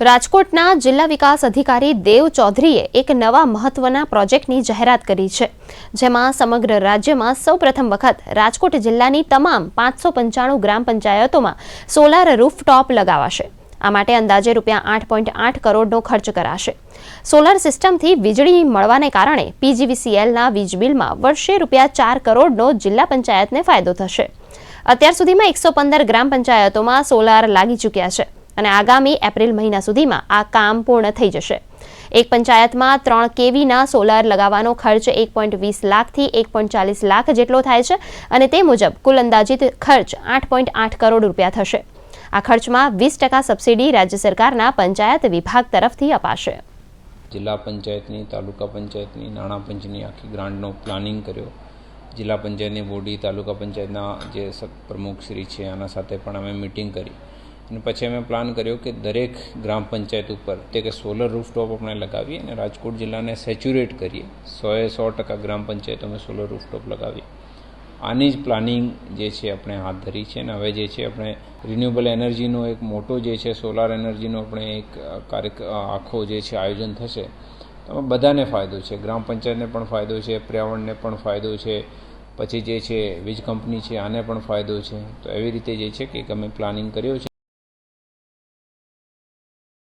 રાજકોટના જિલ્લા વિકાસ અધિકારી દેવ ચૌધરીએ એક નવા મહત્વના પ્રોજેક્ટની જાહેરાત કરી છે, જેમાં સમગ્ર રાજ્યમાં સૌપ્રથમ વખત રાજકોટ જિલ્લાની તમામ પાંચસો પંચાણું ગ્રામ પંચાયતોમાં સોલાર રૂફટોપ લગાવાશે. આ માટે અંદાજે રૂપિયા આઠ પોઈન્ટ આઠ કરોડનો ખર્ચ કરાશે. સોલાર સિસ્ટમથી વીજળી મળવાને કારણે પીજીવીસીએલના વીજ બિલમાં વર્ષે રૂપિયા ચાર કરોડનો જિલ્લા પંચાયતને ફાયદો થશે. અત્યાર સુધીમાં એકસો પંદર ગ્રામ પંચાયતોમાં સોલાર લાગી ચૂક્યા છે. અને આગામી એપ્રિલ મહિના સુધીમાં આ કામ પૂર્ણ થઈ જશે. એક પંચાયતમાં ત્રણ કેવીના સોલાર લગાવવાનો ખર્ચ એક પોઈન્ટ વીસ લાખથી એક પોઈન્ટ ચાલીસ લાખ જેટલો થાય છે અને તે મુજબ કુલ અંદાજિત ખર્ચ આઠ પોઈન્ટ આઠ કરોડ રૂપિયા થશે. આ ખર્ચમાં વીસ ટકા સબસિડી રાજ્ય સરકારના પંચાયત વિભાગ તરફથી અપાશે. જિલ્લા પંચાયતની, તાલુકા પંચાયતની, નાણાં પંચની આખી ગ્રાન્ટનો પ્લાનિંગ કર્યો. જિલ્લા પંચાયતની બોડી તાલુકા પંચાયતના જે પ્રમુખ પ્રમુખશ્રી છે, આના સાથે પણ અમે મિટિંગ કરી. અને પછી અમે પ્લાન કર્યો કે દરેક ગ્રામ પંચાયત ઉપર તે કે સોલર રૂફટોપ આપણે લગાવીએ અને રાજકોટ જિલ્લાને સેચ્યુરેટ કરીએ. સોએ સો ટકા ગ્રામ પંચાયતોમાં સોલર રૂફટોપ લગાવીએ. આની જ પ્લાનિંગ જે છે આપણે હાથ ધરી છે અને હવે જે છે આપણે રિન્યુએબલ એનર્જીનો એક મોટો જે છે સોલાર એનર્જીનો આપણે એક કાર્ય આખો જે છે આયોજન થશે. તો બધાને ફાયદો છે. ગ્રામ પંચાયતને પણ ફાયદો છે, પર્યાવરણને પણ ફાયદો છે, પછી જે છે વીજ કંપની છે આને પણ ફાયદો છે. તો એવી રીતે જે છે કે અમે પ્લાનિંગ કર્યો છે.